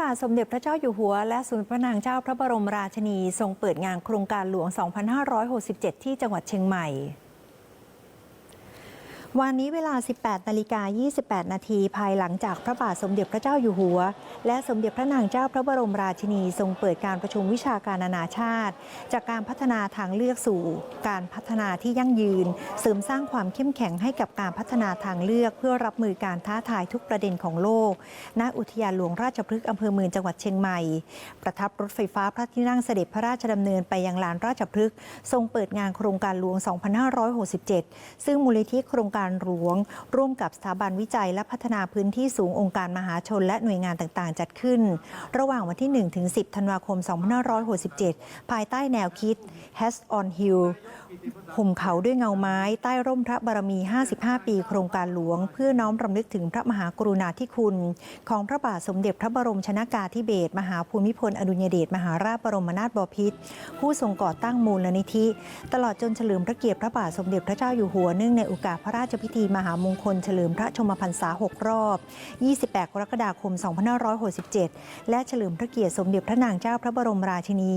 บาทสมเด็จพระเจ้าอยู่หัว และสมเด็จพระนางเจ้าพระบรมราชินีทรงเปิดงานโครงการหลวง 2567 ที่จังหวัดเชียงใหม่ วันนี้เวลา 18 นาฬิกา 28 นาทีภายหลังจากพระบาทสมเด็จพระเจ้าอยู่หัว และสมเด็จพระนางเจ้าพระบรมราชินีทรงเปิดการประชุมวิชาการนานาชาติ จากการพัฒนาทางเลือกสู่ การพัฒนาที่ยั่งยืน เสริมสร้างความเข้มแข็งให้กับการพัฒนาทางเลือก เพื่อรับมือการท้าทายทุกประเด็นของโลก ณ อุทยานหลวงราชพฤกษ์อำเภอเมืองจังหวัดเชียงใหม่ ประทับรถไฟฟ้าพระที่นั่งเสด็จพระราชดำเนินไปยังลานราชพฤกษ์ทรงเปิดงานโครงการหลวง 2567 ซึ่งมูลนิธิโครงการการหลวง ร่วมกับสถาบันวิจัยและพัฒนาพื้นที่สูงองค์การมหาชน และหน่วยงานต่างๆ จัดขึ้น ระหว่างวันที่ 1 ถึง 10 ธันวาคม 2567 ภายใต้แนวคิด Has on Hill ห่มเขาด้วยเงาไม้ ใต้ร่มพระบารมี 55 ปี โครงการหลวง เพื่อน้อมรำลึกถึงพระมหากรุณาธิคุณ ของพระบาทสมเด็จพระบรมชนากาธิเบศรมหาภูมิพลอดุลยเดชมหาราชบรมนาถบพิตรผู้ทรงก่อตั้งมูลนิธิ ตลอดจนเฉลิมพระเกียรติพระบาทสมเด็จพระเจ้าอยู่หัวเนื่องในโอกาสพระราชพิธีมหามงคลเฉลิมพระชมพรรษา 6 รอบ 28 กรกฎาคม 2567 และเฉลิมพระเกียรติสมเด็จพระนางเจ้าพระบรมราชินี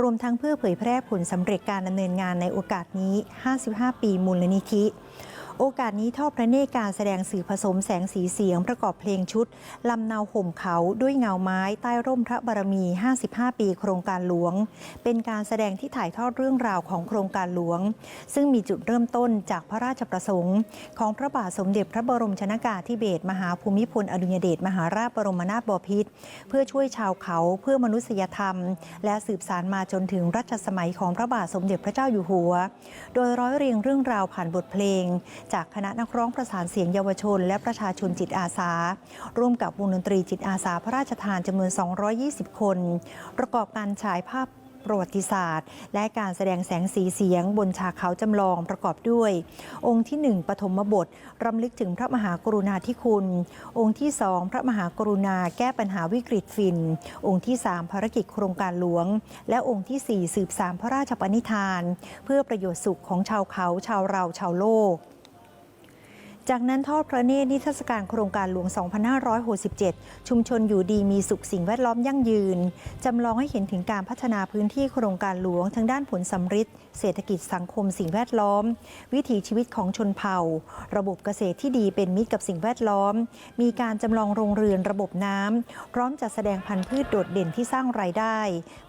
รวมทั้งเพื่อเผยแพร่ผลสำเร็จการดำเนินงานในโอกาสนี้ 55 ปีมูลนิธิ โอกาสนี้ทอดพระเนตรการแสดงสื่อผสมแสงสีเสียงประกอบเพลงชุด ลำเนาห่มเขาด้วยเงาไม้ใต้ร่มพระบารมี 55 ปีโครงการหลวง เป็นการแสดงที่ถ่ายทอดเรื่องราวของโครงการหลวง ซึ่งมีจุดเริ่มต้นจากพระราชประสงค์ ของพระบาทสมเด็จพระบรมชนากาธิเบศรมหาภูมิพลอดุลยเดชมหาราชบรมนาถบพิตรเพื่อช่วยชาวเขาเพื่อมนุษยธรรม และสืบสารมาจนถึงรัชสมัยของพระบาทสมเด็จพระเจ้าอยู่หัว โดยร้อยเรียงเรื่องราวผ่านบทเพลงจากคณะนักร้องประสานเสียงเยาวชน และประชาชนจิตอาสา ร่วมกับวงดนตรีจิตอาสาพระราชทานจำนวน 220 คน ประกอบการฉายภาพประวัติศาสตร์ และการแสดงแสงสีเสียงบนฉากเขาจำลองประกอบด้วย องค์ที่ 1 ปฐมบท รำลึกถึงพระมหากรุณาธิคุณ องค์ที่ 2 พระมหากรุณาแก้ปัญหาวิกฤตฟิน องค์ที่ 3 ภารกิจโครงการหลวง และองค์ทีสี่4 สืบสารพระราชปณิธาน เพื่อประโยชน์สุขของชาวเขาชาวเราชาวโลก จากนั้นทอดพระเนตรนิทรรศการโครงการหลวง 2567 ชุมชนอยู่ดีมีสุขสิ่งแวดล้อมยั่งยืน จำลองให้เห็นถึงการพัฒนาพื้นที่โครงการหลวงทั้งด้านผลสำฤทธิ์เศรษฐกิจสังคมสิ่งแวดล้อม วิถีชีวิตของชนเผ่า ระบบเกษตรที่ดีเป็นมิตรกับสิ่งแวดล้อม มีการจำลองโรงเรือนระบบน้ำพร้อมจัดแสดงพันธุ์พืชโดดเด่นที่สร้างรายได้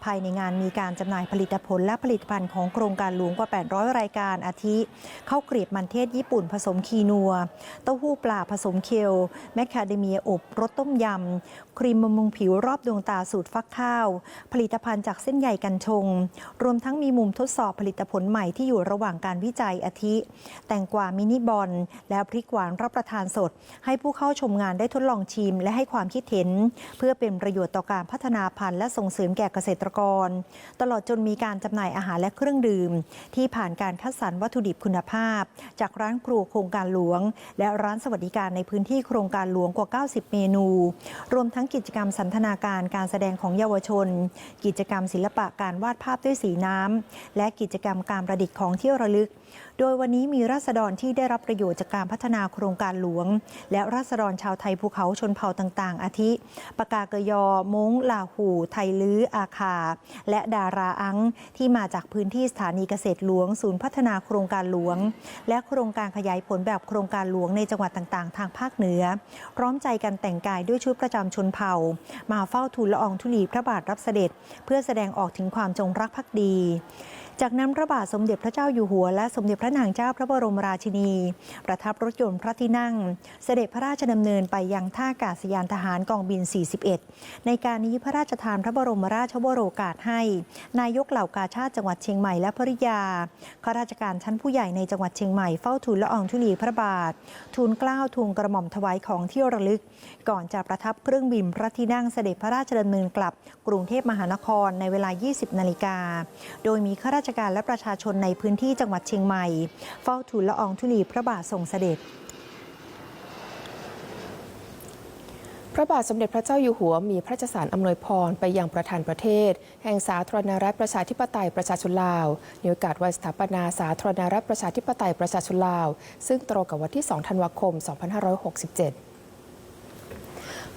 ภายในงานมีการจำหน่ายผลิตผลและผลิตภัณฑ์ของโครงการหลวงกว่า 800 รายการอาทิข้าวเกรียบมันเทศญี่ปุ่นผสมคีนัวเต้าหู้ปลาผสมเคลแมคคาเดเมียอบรสต้มยำ ครีมบำรุงผิวรอบดวงตาสูตรฟักข้าว ผลิตภัณฑ์จากเส้นใยกันชง รวมทั้งมีมุมทดสอบผลิตผลใหม่ที่อยู่ระหว่างการวิจัยอาทิ แตงกวามินิบอล และพริกหวานรับประทานสด ให้ผู้เข้าชมงานได้ทดลองชิม และให้ความคิดเห็น เพื่อเป็นประโยชน์ต่อการพัฒนาพันธุ์และส่งเสริมแก่เกษตรกร ตลอดจนมีการจำหน่ายอาหารและเครื่องดื่ม ที่ผ่านการคัดสรรวัตถุดิบคุณภาพ จากร้านครัวโครงการหลวงและร้านสวัสดิการในพื้นที่โครงการหลวงกว่า 90 เมนู รวมทั้งกิจกรรมสันทนาการการแสดงของเยาวชน กิจกรรมศิลปะการวาดภาพด้วยสีน้ำและกิจกรรมการประดิษฐ์ของที่ระลึก โดยวันนี้มีราษฎรที่ได้รับประโยชน์จากการพัฒนาโครงการหลวง และราษฎรชาวไทยภูเขาชนเผ่าต่าง ๆ อาทิ ปากากยอ มงลาหู ไทยลื้อ อาคา และดาราอัง ที่มาจากพื้นที่สถานีเกษตรหลวง ศูนย์พัฒนาโครงการหลวง และโครงการขยายผลแบบโครงการหลวงในจังหวัดต่าง ๆ ทางภาคเหนือ พร้อมใจกันแต่งกายด้วยชุดประจำชนเผ่า มาเฝ้าทูลละอองธุลีพระบาทรับเสด็จ เพื่อแสดงออกถึงความจงรักภักดี จากนั้นพระบาทสมเด็จพระเจ้าอยู่หัว และสมเด็จพระนางเจ้าพระบรมราชินี ประทับรถยนต์พระที่นั่ง เสด็จพระราชดำเนินไปยังท่าอากาศยานทหารกองบิน 41 ในการนี้พระราชทานพระบรมราชวโรกาสให้ นายกเหล่ากาชาติจังหวัดเชียงใหม่และภริยาข้าราชการชั้นผู้ใหญ่ในจังหวัดเชียงใหม่เฝ้าทูลละอองธุลีพระบาท ทูลเกล้าทูลกระหม่อมถวายของที่ระลึก ก่อนจะประทับเครื่องบินพระที่นั่งเสด็จพระราชดำเนินกลับ กรุงเทพมหานครในเวลา 20 นาฬิกา โดยมีข้าราชชการและประชาชนในพื้นที่จังหวัดเชียงใหม่ เฝ้าทูลละอองธุลีพระบาททรงเสด็จพระบาทสมเด็จพระเจ้าอยู่หัวมีพระราชสารอำนวยพรไปยังประธานประเทศ แห่งสาธารณรัฐประชาธิปไตยประชาชนลาวในโอกาสวันสถาปนาสาธารณรัฐประชาธิปไตยประชาชนลาว ซึ่งตรงกับวันที่ 2 ธันวาคม 2567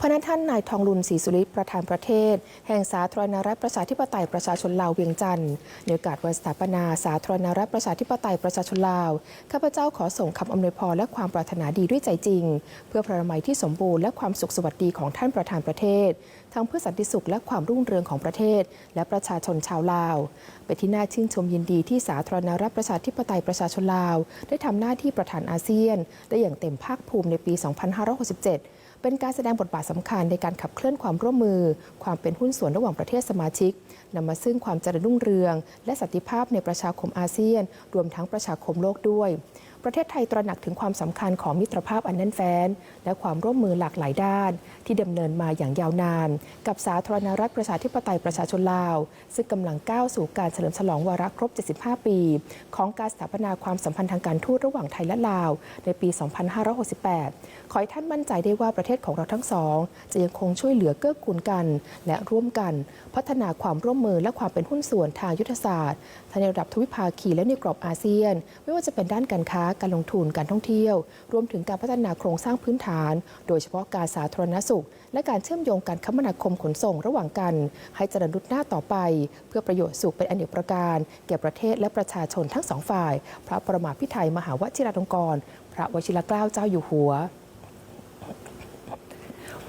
พระนัท่านนายทองลุนศรีสุริประธานประเทศ แห่งสาธารณรัฐประชาธิปไตยประชาชนลาวเวียงจันทร์ในโอกาสวันสถาปนาสาธารณรัฐประชาธิปไตยประชาชนลาวข้าพเจ้าขอส่งคำอำนวยพรและความปรารถนาดีด้วยใจจริง เพื่อพระรามัยที่สมบูรณ์และความสุขสวัสดีของท่านประธานประเทศทั้งเพื่อสันติสุขและความรุ่งเรืองของประเทศ และประชาชนชาวลาว เป็นที่น่าชื่นชมยินดีที่สาธารณรัฐประชาธิปไตยประชาชนลาว ได้ทำหน้าที่ประธานอาเซียน ได้อย่างเต็มภาคภูมิในปี 2567 เป็นการแสดงบทบาทสำคัญในการขับเคลื่อนความร่วมมือ ความเป็นหุ้นส่วนระหว่างประเทศสมาชิกนำมาซึ่งความเจริญรุ่งเรือง และสันติภาพในประชาคมอาเซียน รวมทั้งประชาคมโลกด้วย ประเทศไทยตระหนักถึงความสำคัญของมิตรภาพอันแน่นแฟ้น และความร่วมมือหลากหลายด้าน ที่ดำเนินมาอย่างยาวนาน กับสาธารณรัฐประชาธิปไตยประชาชนลาว ซึ่งกำลังก้าวสู่การเฉลิมฉลองวาระครบ 75 ปี ของการสถาปนาความสัมพันธ์ทางการทูตระหว่างไทยและลาว ในปี 2568 ขอให้ท่านมั่นใจได้ว่าประเทศของเราทั้งสอง จะยังคงช่วยเหลือเกื้อกูลกัน และร่วมกัน พัฒนาความร่วมมือและความเป็นหุ้นส่วนทางยุทธศาสตร์ทั้งในระดับทวิภาคีและในกรอบอาเซียน ไม่ว่าจะเป็นด้านการค้าการลงทุนการท่องเที่ยว รวมถึงการพัฒนาโครงสร้างพื้นฐาน โดยเฉพาะการสาธารณสุข และการเชื่อมโยงการคมนาคมขนส่งระหว่างกัน ให้เจริญรุดหน้าต่อไป เพื่อประโยชน์สุขเป็นอนเนกประการ แก่ประเทศและประชาชนทั้งสองฝ่าย พระประมาพิไทยมหาวชิราลงกรณ์พระวชิรเกล้าเจ้าอยู่หัว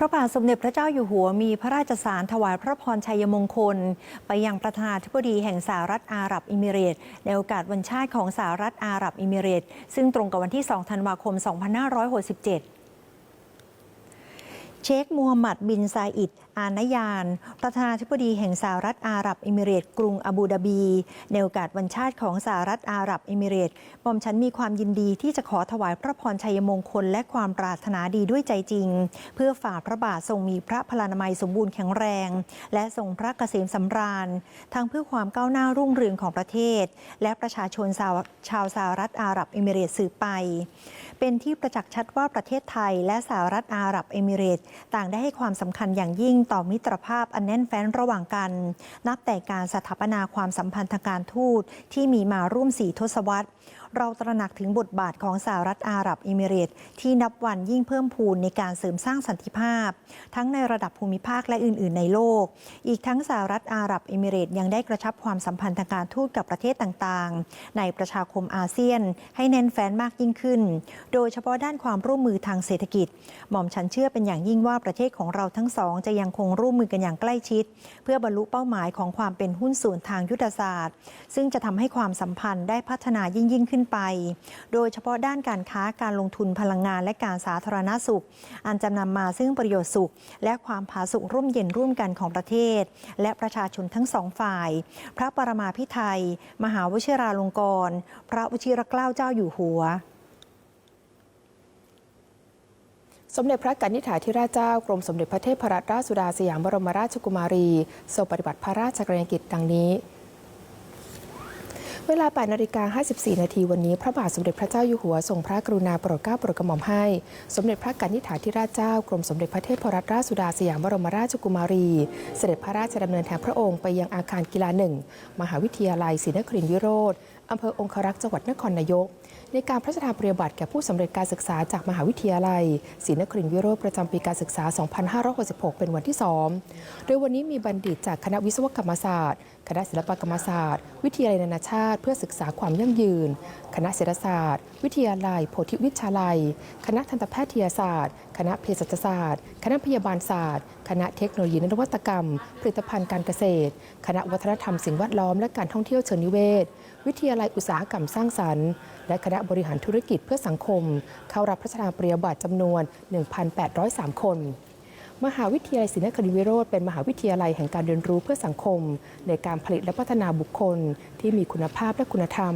ระบาทสมเด็จพระเจ้าอยู่หัวมีพระราชสารถวายพระพรชัยมงคล ไปยังประธานาธิบดีแห่งสหรัฐอาหรับอิมิเรตส์ในโอกาสวันชาติของสหรัฐอาหรับอิมิเรตส์ซึ่งตรงกับวันที่ 2 ธันวาคม 2567 เชคมูฮัมหมัดบินซาอิด อานยาน ประธานาธิบดีแห่งสหรัฐอาหรับอิมิเรตส์กรุงอาบูดาบี ในโอกาสวันชาติของสหรัฐอาหรับอิมิเรตส์หม่อมฉันมีความยินดีที่จะขอถวายพระพรชัยมงคลและความปรารถนาดีด้วยใจจริง เพื่อฝ่าพระบาททรงมีพระพลานามัยสมบูรณ์แข็งแรง และทรงพระเกษมสำราญ ทั้งเพื่อความก้าวหน้ารุ่งเรืองของประเทศ และประชาชนชาวสหรัฐอาหรับอิมิเรตส์สืบไป เป็นที่ประจักษ์ชัดว่าประเทศไทย และสหรัฐอาหรับเอมิเรตส์ต่างได้ให้ความสำคัญอย่างยิ่งต่อมิตรภาพอันแน่นแฟ้นระหว่างกัน นับแต่การสถาปนาความสัมพันธ์ทางการทูตที่มีมาร่วมสี่ทศวรรษ เราตระหนักถึงบทบาทของสหรัฐอาหรับเอมิเรตส์ที่นับวันยิ่งเพิ่มพูนในการเสริมสร้างสันติภาพ ทั้งในระดับภูมิภาคและอื่น ๆ ในโลก อีกทั้งสหรัฐอาหรับเอมิเรตส์ยังได้กระชับความสัมพันธ์ทางการทูตกับประเทศต่าง ๆ ในประชาคมอาเซียน ให้แน่นแฟ้นมากยิ่งขึ้น โดยเฉพาะด้านความร่วมมือทางเศรษฐกิจ หม่อมฉันเชื่อเป็นอย่างยิ่งว่าประเทศของเราทั้งสอง จะยังคงร่วมมือกันอย่างใกล้ชิด เพื่อบรรลุเป้าหมายของความเป็นหุ้นส่วนทางยุทธศาสตร์ ซึ่งจะทำให้ความสัมพันธ์ได้พัฒนายิ่งยิ่งขึ้นไป โดยเฉพาะด้านการค้าการลงทุนพลังงานและการสาธารณสุข อันจะนำมาซึ่งประโยชน์สุข และความผาสุกร่วมเย็นร่วมกันของประเทศ และประชาชนทั้งสองฝ่าย พระปรมาภิไธยมหาวชิราลงกรณ์พระวชิรเกล้าเจ้าอยู่หัวสมเด็จพระกนิษฐาธิราชเจ้ากรมสมเด็จพระเทพรัตนราชสุดาสยามบรมราชกุมารีทรงปฏิบัติพระราชกรณียกิจดังนี้ เวลา 8 นาฬิกา 54 นาทีวันนี้ พระบาทสมเด็จพระเจ้าอยู่หัวทรงพระกรุณาโปรดเกล้าโปรดกระหม่อมให้ สมเด็จพระกนิษฐาธิราชเจ้ากรมสมเด็จพระเทพรัตนราชสุดาสยามบรมราชกุมารี เสด็จพระราชดำเนินแทนพระองค์ไปยังอาคารกีฬาหนึ่งมหาวิทยาลัยศรีนครินทรวิโรธ อำเภอองครักษ์จังหวัดนครนายก ในการพระราชทานปริญญาบัตรแก่ผู้สำเร็จการศึกษาจากมหาวิทยาลัยศรีนครินทรวิโรธประจำปีการศึกษา 2566 เป็นวันที่ 2 โดยวันนี้มีบัณฑิตจากคณะวิศวกรรมศาสตร์ คณะศิลปกรรมศาสตร์ วิทยาลัยนานาชาติ เพื่อศึกษาความยั่งยืน คณะเศรษฐศาสตร์ วิทยาลัยโพธิวิชาลัย คณะทันตแพทยศาสตร์ คณะเภสัชศาสตร์ คณะพยาบาลศาสตร์ คณะเทคโนโลยีนวัตกรรม ผลิตภัณฑ์การเกษตร คณะวัฒนธรรมสิ่งแวดล้อมและการท่องเที่ยวเชิงนิเวศ วิทยาลัยอุตสาหกรรมสร้างสรรค์ และคณะบริหารธุรกิจเพื่อสังคม เข้ารับพระราชทานปริญญาบัตรจำนวน 1,803 คน มหาวิทยาลัยศรีนคริวิโรธเป็นมหาวิทยาลัยแห่งการเรียนรู้เพื่อสังคม ในการผลิตและพัฒนาบุคคล ที่มีคุณภาพและคุณธรรม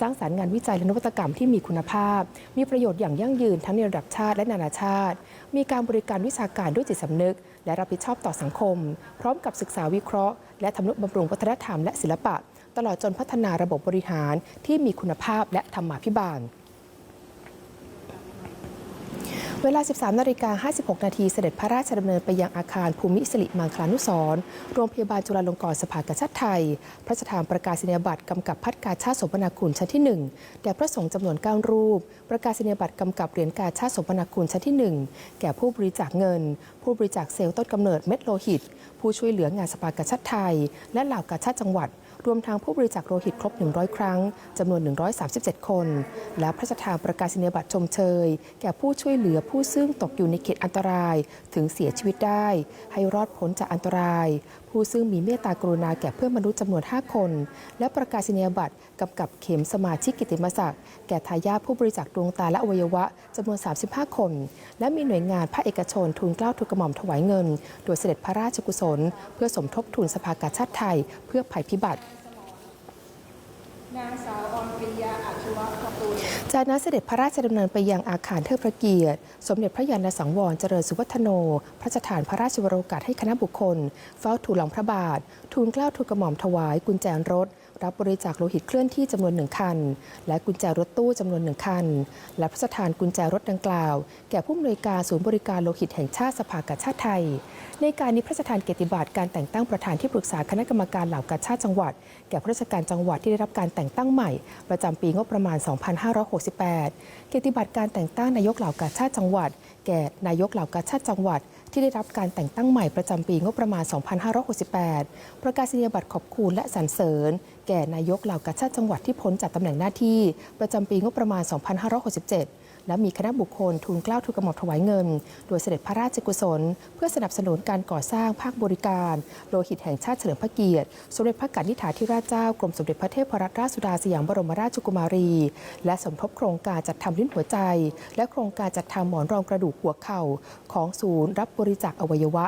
สร้างสารรค์งานวิจัยและนวัตกรรมที่มีคุณภาพ มีประโยชน์อย่างยั่งยืนทั้งในระดับชาติและนานาชาติ มีการบริการวิชาการด้วยจิตสำนึก และรับผิดชอบต่อสังคม พร้อมกับศึกษาวิเคราะห์ และทำนุบำรุงวัฒนธรรมและศิลปะ ตลอดจนพัฒนาระบบบริหารที่มีคุณภาพและธรรมาภิบาลเวลา 13นาฬิกา56 นาที เสด็จพระราชดำเนินไปยังอาคารภูมิสิริมังคลานุสร์โรงพยาบาลจุฬาลงกรณ์สภากาชาติไทย พระราชทานประกาศนียบัตรกำกับพัฒกาชาติสมนาคุณชั้นที่ 1 แด่พระสงฆ์จำนวน 9 รูป ประกาศนียบัตรกำกับเหรียญกาชาติสมนาคุณชั้นที่ 1 แก่ผู้บริจาคเงิน ผู้บริจาคเซลล์ต้นกำเนิดเม็ดโลหิต ผู้ช่วยเหลืองานสภากาชาติไทย และเหล่ากาชาติจังหวัด รวมทั้งผู้บริจาคโลหิตครบ 100 ครั้งจำนวน 137 คน และพระราชทานประกาศนียบัตรชมเชย แก่ผู้ช่วยเหลือผู้ซึ่งตกอยู่ในเขตอันตรายถึงเสียชีวิตได้ ให้รอดพ้นจากอันตราย ผู้ซึ่งมีเมตตากรุณาแก่เพื่อนมนุษย์จำนวน 5 คน และประกาศนียบัตรกำกับเข็มสมาชิกกิติมศักดิ์แก่ทายาทผู้บริจาคดวงตาและอวัยวะจำนวน 35 คน และมีหน่วยงานภาคเอกชนทุนเกล้าทุนกระหม่อมถวายเงิน โดยเสด็จพระราชกุศล เพื่อสมทบทุนสภากาชาติไทย เพื่อภัยพิบัติ นางสาวออนปริยาอาชีวะขปูลจากนั้นเสด็จพระราชดำเนินไปยังอาคารเทิดพระเกียรติ สมเด็จพระยาณสังวรเจริญสุวัฒโน พระราชทานพระราชวโรกาสให้คณะบุคคล เฝ้าทูลหลังพระบาท ทูลเกล้าทูลกระหม่อมถวายกุญแจรถ รับบริจาคโลหิตเคลื่อนที่จำนวนหนึ่งคัน และกุญแจรถตู้จำนวนหนึ่งคัน และพระราชทานกุญแจรถดังกล่าว แก่ผู้อำนวยการศูนย์บริการโลหิตแห่งชาติสภากาชาติไทย ในการนี้พระราชทานเกียรติบัตรการแต่งตั้งประธานที่ปรึกษาคณะกรรมการเหล่ากาชาติจังหวัด แก่ข้ราชการจังหวัดที่ได้รับการแต่งตั้งใหม่ ประจำปีงบประมาณ 2568 เกียรติบัตรการแต่งตั้งนายกเหล่ากาชาติจังหวัด แก่นายกเหล่ากาชาติจังหวัดที่ได้รับการแต่งตั้งใหม่ประจำปีงบประมาณ 2568 ประกาศนียบัตรขอบคุณและสรรเสริญ แก่นายกเหล่ากาชาติจังหวัดที่พ้นจากตำแหน่งหน้าที่ ประจำปีงบประมาณ 2567 และมีคณะบุคคลทูลเกล้าทูลกระหม่อมถวายเงิน โดยเสด็จพระราชกุศล เพื่อสนับสนุนการก่อสร้างภาคบริการ โลหิตแห่งชาติเฉลิมพระเกียรติ สมเด็จพระกนิษฐาธิราชเจ้ากรมสมเด็จพระเทพรัตนราชสุดาสยามบรมราชกุมารี และสมทบโครงการจัดทำลิ้นหัวใจ และโครงการจัดทำหมอนรองกระดูกหัวเข่าของศูนย์รับบริจาคอวัยวะ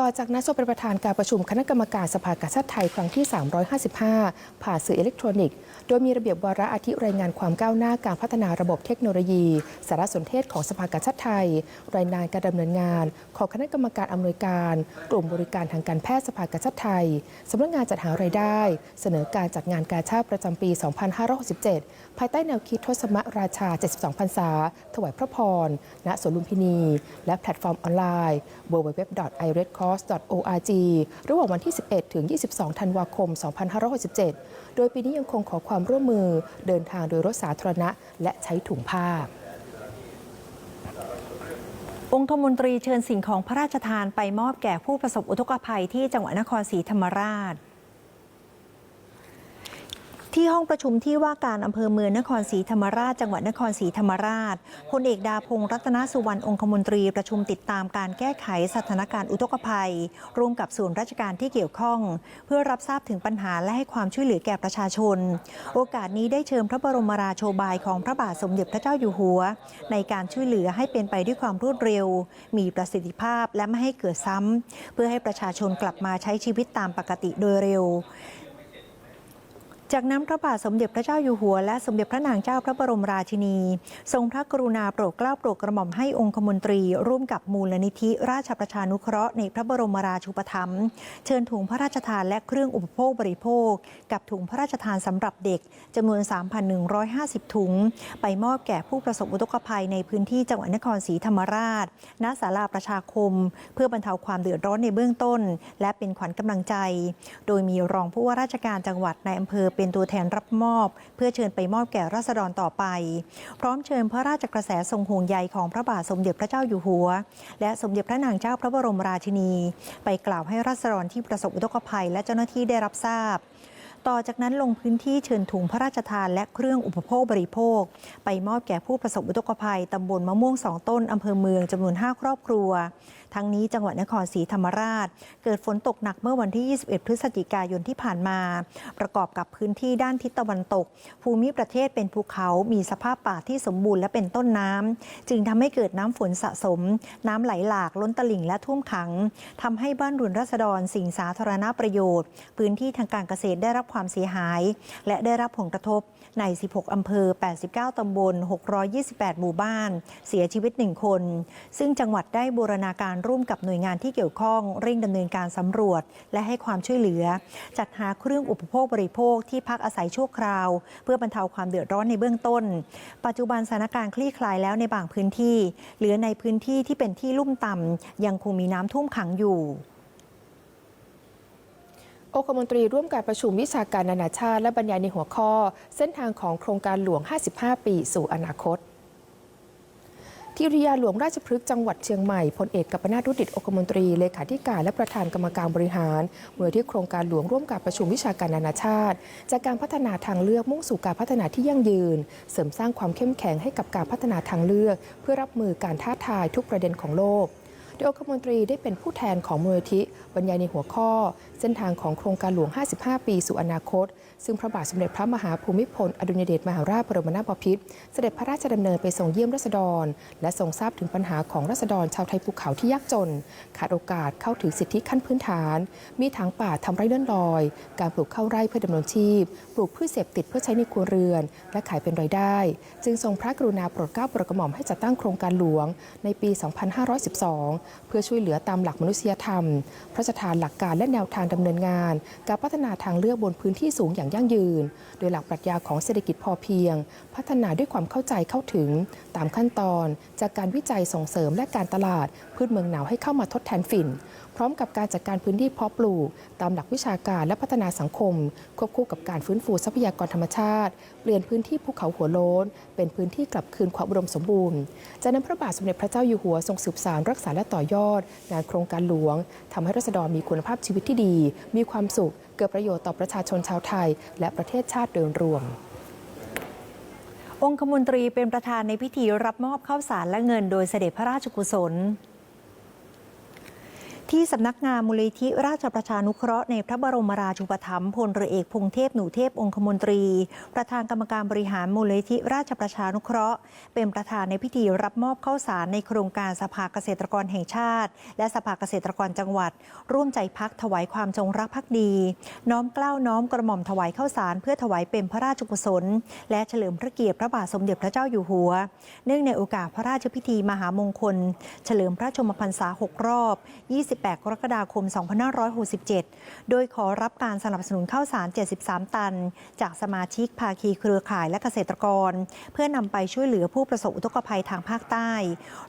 ต่อจากนั้นทรงเป็นประธานการประชุมคณะกรรมการสภากาชาติไทยครั้งที่ 355 ผ่านสื่ออิเล็กทรอนิกส์ โดยมีระเบียบวาระอาทิรายงานความก้าวหน้าการพัฒนาระบบเทคโนโลยี สารสนเทศของสภากาชาติไทย รายงานการดำเนินงาน ของคณะกรรมการอำนวยการ กลุ่มบริการทางการแพทย์สภากาชาติไทยสำนักงานจัดหารายได้ เสนอการจัดงานกาชาติประจำปี 2567 ภายใต้แนวคิดทศมราชา 72พรรษา ถวายพระพร ณ สวนลุมพินี และแพลตฟอร์มออนไลน์ www.iret.com www.iredcross.org ระหว่างวันที่ 11 ถึง 22 ธันวาคม 2567 โดยปีนี้ยังคงขอความร่วมมือเดินทางโดยรถสาธารณะ และใช้ถุงผ้าองคมนตรีเชิญสิ่งของพระราชทานไปมอบแก่ผู้ประสบอุทกภัยที่จังหวัดนครศรีธรรมราช ที่ห้องประชุมที่ว่าการอำเภอเมืองนครศรีธรรมราช จังหวัดนครศรีธรรมราชพลเอกดาพงศ์รัตนสุวรรณองคมนตรีประชุมติดตามการแก้ไขสถานการณ์อุทกภัย ร่วมกับส่วนราชการที่เกี่ยวข้อง เพื่อรับทราบถึงปัญหาและให้ความช่วยเหลือแก่ประชาชน โอกาสนี้ได้เชิญพระบรมราโชบายของพระบาทสมเด็จพระเจ้าอยู่หัว ในการช่วยเหลือให้เป็นไปด้วยความรวดเร็ว มีประสิทธิภาพและไม่ให้เกิดซ้ำเพื่อให้ประชาชนกลับมาใช้ชีวิตตามปกติโดยเร็ว จากนั้นพระบาทสมเด็จพระเจ้าอยู่หัวและสมเด็จพระนางเจ้าพระบรมราชินี ทรงพระกรุณาโปรดเกล้าโปรดกระหม่อมให้องคมนตรี ร่วมกับมูลนิธิราชประชานุเคราะห์ในพระบรมราชูปถัมภ์เชิญถุงพระราชทานและเครื่องอุปโภคบริโภค กับถุงพระราชทานสำหรับเด็กจำนวน 3,150 ถุง ไปมอบแก่ผู้ประสบอุทกภัยในพื้นที่จังหวัดนครศรีธรรมราชณศาลาประชาคม เพื่อบรรเทาความเดือดร้อนในเบื้องต้น และเป็นขวัญกำลังใจ โดยมีรองผู้ว่าราชการจังหวัดในอำเภอเป็นตัวแทนรับมอบ เพื่อเชิญไปมอบแก่ราษฎรต่อไป พร้อมเชิญพระราชกระแสทรงห่วงใยของพระบาทสมเด็จพระเจ้าอยู่หัว และสมเด็จพระนางเจ้าพระบรมราชินี ไปกล่าวให้ราษฎรที่ประสบอุทกภัย และเจ้าหน้าที่ได้รับทราบต่อจากนั้นลงพื้นที่เชิญถุงพระราชทานและเครื่องอุปโภคบริโภค ไปมอบแก่ผู้ประสบอุทกภัย ตำบลมะม่วงสองต้น อำเภอเมืองจำนวน 5 ครอบครัว ทั้งนี้จังหวัดนครศรีธรรมราช เกิดฝนตกหนักเมื่อวันที่ 21 พฤศจิกายนที่ผ่านมา ประกอบกับพื้นที่ด้านทิศตะวันตก ภูมิประเทศเป็นภูเขา มีสภาพป่าที่สมบูรณ์และเป็นต้นน้ำจึงทำให้เกิดน้ำฝนสะสม น้ำไหลหลากล้นตลิ่งและท่วมขังทำให้บ้านเรือนราษฎรสิ่งสาธารณประโยชน์ พื้นที่ทางการเกษตรได้รับความเสียหาย และได้รับผลกระทบใน 16 อำเภอ 89 ตำบล 628 หมู่บ้าน เสียชีวิต 1 คน ซึ่งจังหวัดได้บูรณาการร่วมกับหน่วยงานที่เกี่ยวข้องเร่งดำเนินการสำรวจ และให้ความช่วยเหลือ จัดหาเครื่องอุปโภคบริโภคที่พักอาศัยชั่วคราว เพื่อบรรเทาความเดือดร้อนในเบื้องต้น ปัจจุบันสถานการณ์คลี่คลายแล้วในบางพื้นที่ เหลือในพื้นที่ที่เป็นที่ลุ่มต่ำยังคงมีน้ำท่วมขังอยู่องคมนตรีร่วมการประชุมวิชาการนานาชาติ และบรรยายในหัวข้อ เส้นทางของโครงการหลวง 55 ปีสู่อนาคต ที่อุทยาหลวงราชพฤกษ์จังหวัดเชียงใหม่พลเอกกัปนาทรุดิตองคมนตรีเลขาธิการและประธานกรรมการบริหารมูลที่โครงการหลวงร่วมการประชุมวิชาการนานาชาติ จากการพัฒนาทางเลือกมุ่งสู่การพัฒนาที่ยั่งยืน เสริมสร้างความเข้มแข็งให้กับการพัฒนาทางเลือก เพื่อรับมือการท้าทายทุกประเด็นของโลกโดยองคมนตรีได้เป็นผู้แทนของมูลนิธิบรรยายในหัวข้อ เส้นทางของโครงการหลวง 55 ปีสู่อนาคตซึ่งพระบาทสมเด็จพระมหาภูมิพลอดุลยเดชมหาราชบรมนาถบพิตรเสด็จพระราชดำเนินไปส่งเยี่ยมราษฎร และทรงทราบถึงปัญหาของราษฎรชาวไทยภูเขาที่ยากจน ขาดโอกาสเข้าถึงสิทธิขั้นพื้นฐาน มีทางป่าทำไร่เลื่อนลอย การปลูกข้าวไร่เพื่อดำรงชีพ ปลูกพืชเสพติดเพื่อใช้ในครัวเรือน และขายเป็นรายได้ จึงทรงพระกรุณาโปรดเกล้าโปรดกระหม่อมให้จัดตั้งโครงการหลวงในปี 2512 เพื่อช่วยเหลือตามหลักมนุษยธรรม พระราชทานหลักการและแนวทางดำเนินงาน การพัฒนาทางเลือกบนพื้นที่สูงอย่างยั่งยืน โดยหลักปรัชญาของเศรษฐกิจพอเพียง พัฒนาด้วยความเข้าใจเข้าถึง ตามขั้นตอน จากการวิจัยส่งเสริมและการตลาดพืชเมืองหนาวให้เข้ามาทดแทนฝิ่น พร้อมกับการจัดการพื้นที่เพาะปลูก ตามหลักวิชาการและพัฒนาสังคม ควบคู่กับการฟื้นฟูทรัพยากรธรรมชาติ เปลี่ยนพื้นที่ภูเขาหัวโล้น เป็นพื้นที่กลับคืนความอุดมสมบูรณ์จากนั้นพระบาทสมเด็จพระเจ้าอยู่หัวทรงสืบสานรักษาและต่อยอด งานโครงการหลวงทำให้รัษฎรมีคุณภาพชีวิตที่ดี มีความสุข เกิดประโยชน์ต่อประชาชนชาวไทย และประเทศชาติโดยรวมองคมนตรีเป็นประธานในพิธีรับมอบข้าวสารและเงินโดยเสด็จพระราชกุศล ที่สำนักงานมูลนิธิราชประชานุเคราะห์ในพระบรมราชูปถัมภ์พลเรือเอกพงเทพหนูเทพองคมนตรี ประธานกรรมการบริหารมูลนิธิราชประชานุเคราะห์ เป็นประธานในพิธีรับมอบข้าวสารในโครงการสภาเกษตรกรแห่งชาติ และสภาเกษตรกรจังหวัด ร่วมใจพักถวายความจงรักภักดี น้อมเกล้าน้อมกระหม่อมถวายข้าวสารเพื่อถวายเป็นพระราชกุศล และเฉลิมพระเกียรติพระบาทสมเด็จพระเจ้าอยู่หัว เนื่องในโอกาสพระราชพิธีมหามงคล เฉลิมพระชมพรรษา 6 รอบ28 กรกฎาคม 2567 โดยขอรับการสนับสนุนข้าวสาร 73 ตัน จากสมาชิกภาคีเครือข่ายและเกษตรกร เพื่อนำไปช่วยเหลือผู้ประสบอุทกภัยทางภาคใต้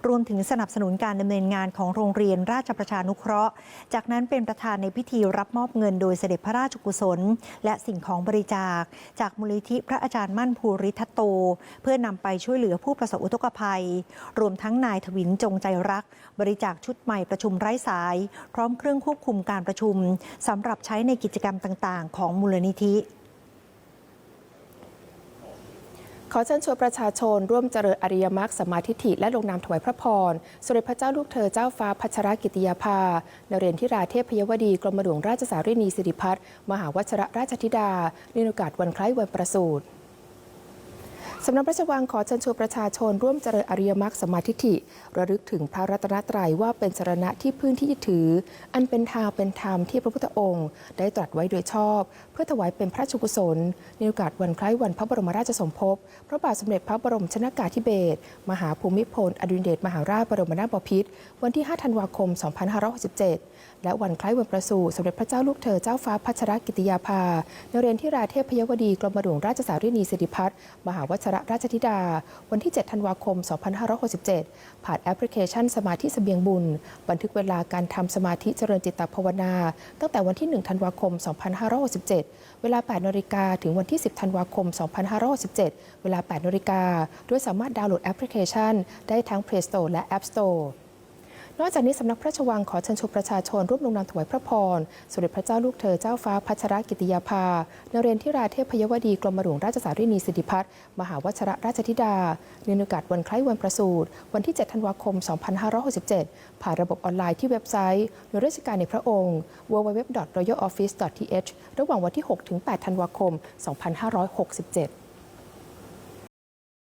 รวมถึงสนับสนุนการดำเนินงานของโรงเรียนราชประชานุเคราะห์ จากนั้นเป็นประธานในพิธีรับมอบเงินโดยเสด็จพระราชกุศล และสิ่งของบริจาค จากมูลนิธิพระอาจารย์มั่นภูริทัตโต เพื่อนำไปช่วยเหลือผู้ประสบอุทกภัย รวมทั้งนายถวินจงใจรัก บริจาคชุดใหม่ประชุมไร้สายพร้อมเครื่องควบคุมการประชุมสำหรับใช้ในกิจกรรมต่างๆ ของมูลนิธิขอเชิญชวนประชาชนร่วมเจริญอริยมรรคสมาธิฐิและลงนามถวายพระพรสมเด็จพระเจ้าลูกเธอเจ้าฟ้าพัชรกิติยาภานเรนทิราเทพยวดีกรมหลวงราชสารินีสิริพัฒน์มหาวชรราชธิดาในโอกาสวันคล้ายวันประสูติ สำนักพระราชวังขอเชิญชวนประชาชนร่วมเจริญอริยมรรคสมาธิิระลึกถึงพระรัตนตรัยว่าเป็นสรณะที่พึ่งที่ยึดถือ อันเป็นทางเป็นธรรมที่พระพุทธองค์ ได้ตรัสไว้โดยชอบ เพื่อถวายเป็นพระราชกุศลในโอกาสวันคล้ายวันพระบรมราชสมภพพระบาทสมเด็จพระบรมชนากาธิเบศรมหาภูมิพลอดุลยเดชมหาราชบรมนาถบพิตรวันที่ 5 ธันวาคม 2567 และวันคล้ายวันประสูติสมเด็จพระเจ้าลูกเธอเจ้าฟ้าพัชรกิติยาภานเรนทิราเทพยวดีกรมหลวงราชสารินีสิริพัฒน์มหาวชรราชธิดา วันที่ 7 ธันวาคม 2567 ผ่านแอปพลิเคชันสมาธิเสบียงบุญ บันทึกเวลาการทำสมาธิเจริญจิตตภาวนา ตั้งแต่วันที่ 1 ธันวาคม 2567 เวลา 8นาฬิกาถึงวันที่ 10 ธันวาคม 2567 เวลา 8นาฬิกาโดยสามารถดาวน์โหลดแอปพลิเคชัน ได้ทั้ง Play Store และ App Store นอกจากนี้สำนักพระราชวังขอเชิญชวนประชาชนร่วมลงนามถวายพระพรสมเด็จพระเจ้าลูกเธอเจ้าฟ้าพัชรกิติยาภา นเรนทิราเทพยวดีกรมหลวงราชสารินีสิริพัฒน์มหาวชรราชธิดาในโอกาสวันคล้ายวันประสูติวันที่ 7 ธันวาคม 2567 ผ่านระบบออนไลน์ที่เว็บไซต์หน่วยราชการในพระองค์ www.royaloffice.th ระหว่างวันที่ 6 ถึง 8 ธันวาคม 2567